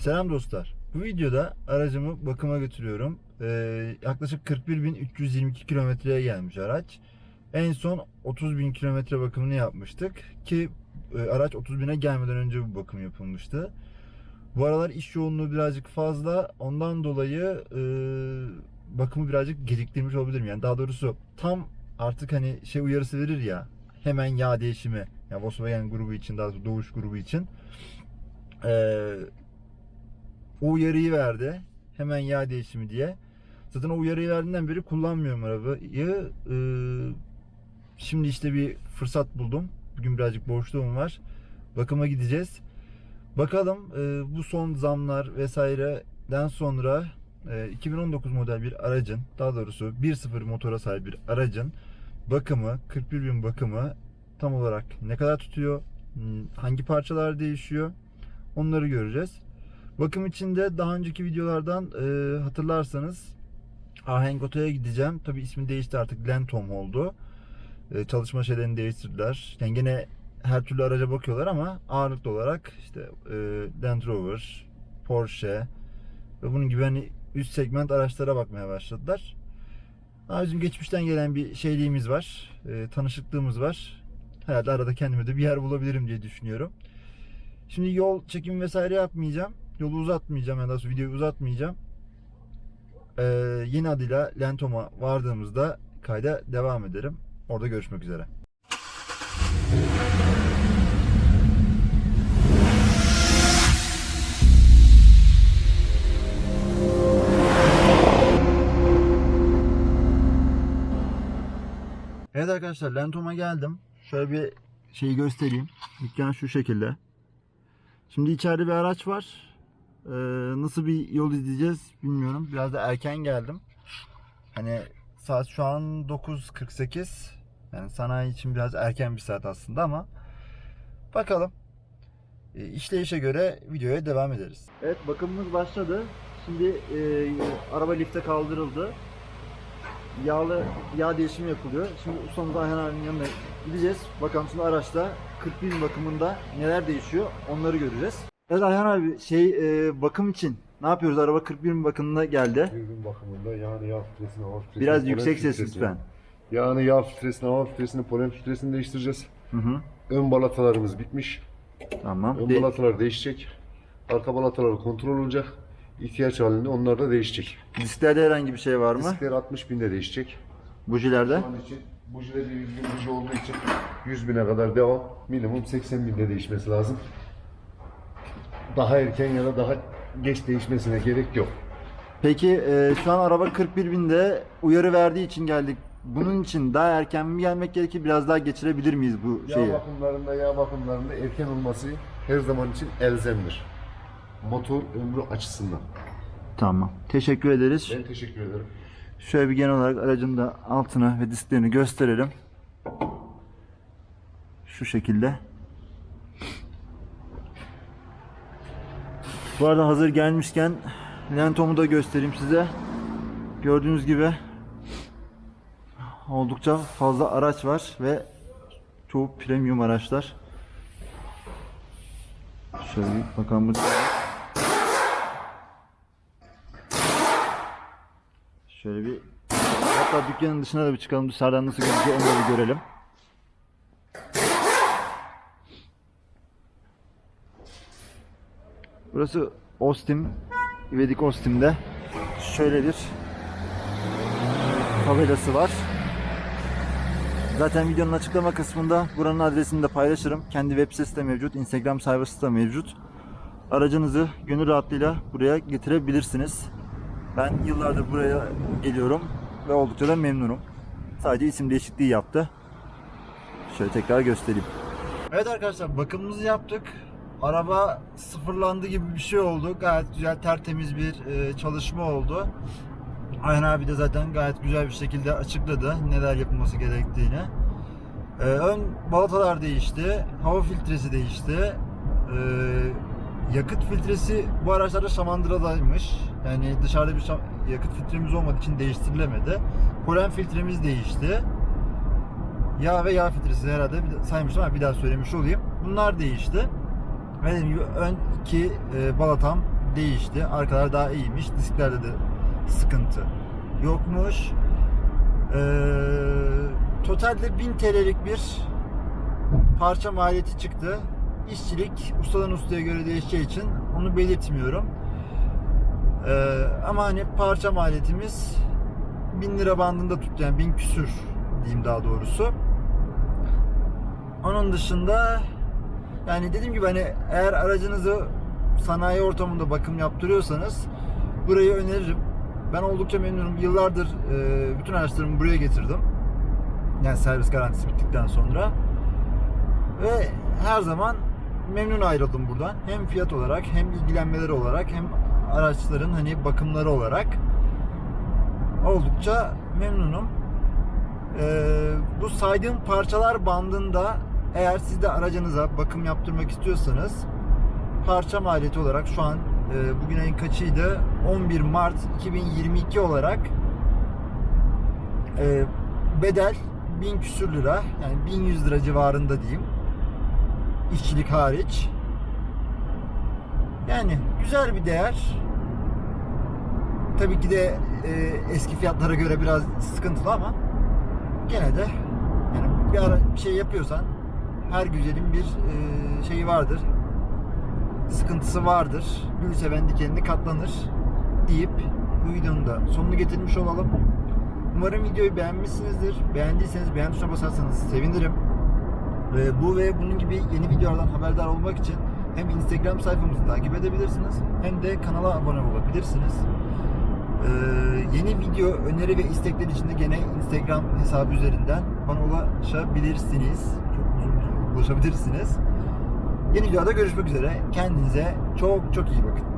Selam dostlar. Bu videoda aracımı bakıma götürüyorum. Ee, yaklaşık 41.322 kilometreye gelmiş araç. En son 30.000 kilometre bakımını yapmıştık ki e, araç 30.000'e gelmeden önce bu bakım yapılmıştı. Bu aralar iş yoğunluğu birazcık fazla. Ondan dolayı e, bakımı birazcık geciktirmiş olabilirim. Yani daha doğrusu tam artık hani şey uyarısı verir ya hemen yağ değişimi. Yani Volkswagen grubu için daha doğrusu Doğuş grubu için. Ee, o uyarıyı verdi. Hemen yağ değişimi diye. Zaten o uyarıyı verdiğinden beri kullanmıyorum arabayı. Ee, şimdi işte bir fırsat buldum. Bugün birazcık boşluğum var. Bakıma gideceğiz. Bakalım e, bu son zamlar vesaireden sonra e, 2019 model bir aracın daha doğrusu 1.0 motora sahip bir aracın bakımı 41 bin bakımı tam olarak ne kadar tutuyor? Hangi parçalar değişiyor? Onları göreceğiz. Bakım içinde daha önceki videolardan e, hatırlarsanız Ahenk Oto'ya gideceğim. Tabi ismi değişti artık Lentom oldu. E, çalışma şeylerini değiştirdiler. Yani gene her türlü araca bakıyorlar ama ağırlıklı olarak işte e, Land Rover, Porsche ve bunun gibi hani üst segment araçlara bakmaya başladılar. Ama bizim geçmişten gelen bir şeyliğimiz var. e, tanışıklığımız var. Herhalde arada kendime de bir yer bulabilirim diye düşünüyorum. Şimdi yol çekim vesaire yapmayacağım. Yolu uzatmayacağım ya da videoyu uzatmayacağım. Ee, yeni adıyla Lentom'a vardığımızda kayda devam ederim. Orada görüşmek üzere. Evet arkadaşlar Lentom'a geldim. Şöyle bir şeyi göstereyim. Dükkan şu şekilde. Şimdi içeride bir araç var. Ee, nasıl bir yol izleyeceğiz bilmiyorum. Biraz da erken geldim. Hani saat şu an 9.48. Yani sanayi için biraz erken bir saat aslında ama bakalım. E, işleyişe göre videoya devam ederiz. Evet bakımımız başladı. Şimdi e, araba lifte kaldırıldı. Yağlı yağ değişimi yapılıyor. Şimdi ustamız Ayhan abinin yanına gideceğiz. Bakalım şimdi araçta 40 bin bakımında neler değişiyor onları göreceğiz. Evet Ayhan abi şey e, bakım için ne yapıyoruz? Araba 40 bin bakımına geldi. Dürbün bakımında yağını yağ filtresini, hava filtresini, Biraz polen yüksek ses filtresini, lütfen. Yağını yağ filtresini, hava filtresini, polen filtresini değiştireceğiz. Hı hı. Ön balatalarımız bitmiş. Tamam. Ön De- balatalar değişecek. Arka balatalar kontrol olacak. İhtiyaç halinde onlar da değişecek. disklerde herhangi bir şey var mı? Diskler 60 binde değişecek. Bujilerde? Şu an için bujileri 100 bin buji olduğu için 100 bine kadar devam. Minimum 80 binde değişmesi lazım. Daha erken ya da daha geç değişmesine gerek yok. Peki e, şu an araba 41 binde uyarı verdiği için geldik. Bunun için daha erken mi gelmek gerekir? Biraz daha geçirebilir miyiz bu Yağ şeyi? bakımlarında, yağ bakımlarında erken olması her zaman için elzemdir. Motor ömrü açısından. Tamam. Teşekkür ederiz. Ben teşekkür ederim. Şöyle bir genel olarak aracın da altını ve disklerini gösterelim. Şu şekilde. Bu arada hazır gelmişken Lentom'u da göstereyim size. Gördüğünüz gibi oldukça fazla araç var ve çoğu premium araçlar. Şöyle bir bakalım burada. Şöyle bir hatta dükkanın dışına da bir çıkalım dışarıdan nasıl gözüküyor onu da bir görelim. Burası Ostim, İvedik Ostim'de şöyle bir tabelası var. Zaten videonun açıklama kısmında buranın adresini de paylaşırım. Kendi web sitesi de mevcut, Instagram sayfası da mevcut. Aracınızı gönül rahatlığıyla buraya getirebilirsiniz. Ben yıllardır buraya geliyorum ve oldukça da memnunum. Sadece isim değişikliği yaptı. Şöyle tekrar göstereyim. Evet arkadaşlar bakımımızı yaptık. Araba sıfırlandı gibi bir şey oldu. Gayet güzel tertemiz bir e, çalışma oldu. Ayhan abi de zaten gayet güzel bir şekilde açıkladı neler yapılması gerektiğini. E, ön balatalar değişti. Hava filtresi değişti. E, yakıt filtresi bu araçlarda Şamandıra'daymış. Yani dışarıda bir yakıt filtremiz olmadığı için değiştirilemedi. Polen filtremiz değişti. Yağ ve yağ filtresi herhalde saymıştım ama bir daha söylemiş olayım. Bunlar değişti. Dediğim gibi ön iki e, balatam değişti. Arkalar daha iyiymiş. Disklerde de sıkıntı yokmuş. Ee, totalde 1000 TL'lik bir parça maliyeti çıktı. İşçilik ustadan ustaya göre değişeceği için onu belirtmiyorum. Ee, ama hani parça maliyetimiz 1000 lira bandında tuttu yani 1000 küsür diyeyim daha doğrusu. Onun dışında yani dediğim gibi hani eğer aracınızı sanayi ortamında bakım yaptırıyorsanız burayı öneririm. Ben oldukça memnunum. Yıllardır e, bütün araçlarımı buraya getirdim. Yani servis garantisi bittikten sonra. Ve her zaman memnun ayrıldım buradan. Hem fiyat olarak hem ilgilenmeleri olarak hem araçların hani bakımları olarak oldukça memnunum. Ee, bu saydığım parçalar bandında eğer siz de aracınıza bakım yaptırmak istiyorsanız parça maliyeti olarak şu an e, bugün ayın kaçıydı? 11 Mart 2022 olarak e, bedel 1000 küsür lira yani 1100 lira civarında diyeyim. İşçilik hariç. Yani güzel bir değer. Tabii ki de e, eski fiyatlara göre biraz sıkıntılı ama gene de yani bir ara bir şey yapıyorsan her güzelin bir e, şeyi vardır. Sıkıntısı vardır. Gül seven dikenini katlanır deyip bu videonun da sonunu getirmiş olalım. Umarım videoyu beğenmişsinizdir. Beğendiyseniz beğen tuşuna basarsanız sevinirim. Ve bu ve bunun gibi yeni videolardan haberdar olmak için hem Instagram sayfamızı takip edebilirsiniz hem de kanala abone olabilirsiniz. Ee, yeni video öneri ve istekler için de gene Instagram hesabı üzerinden bana ulaşabilirsiniz. Ulaşabilirsiniz. Yeni videoda görüşmek üzere. Kendinize çok çok iyi bakın.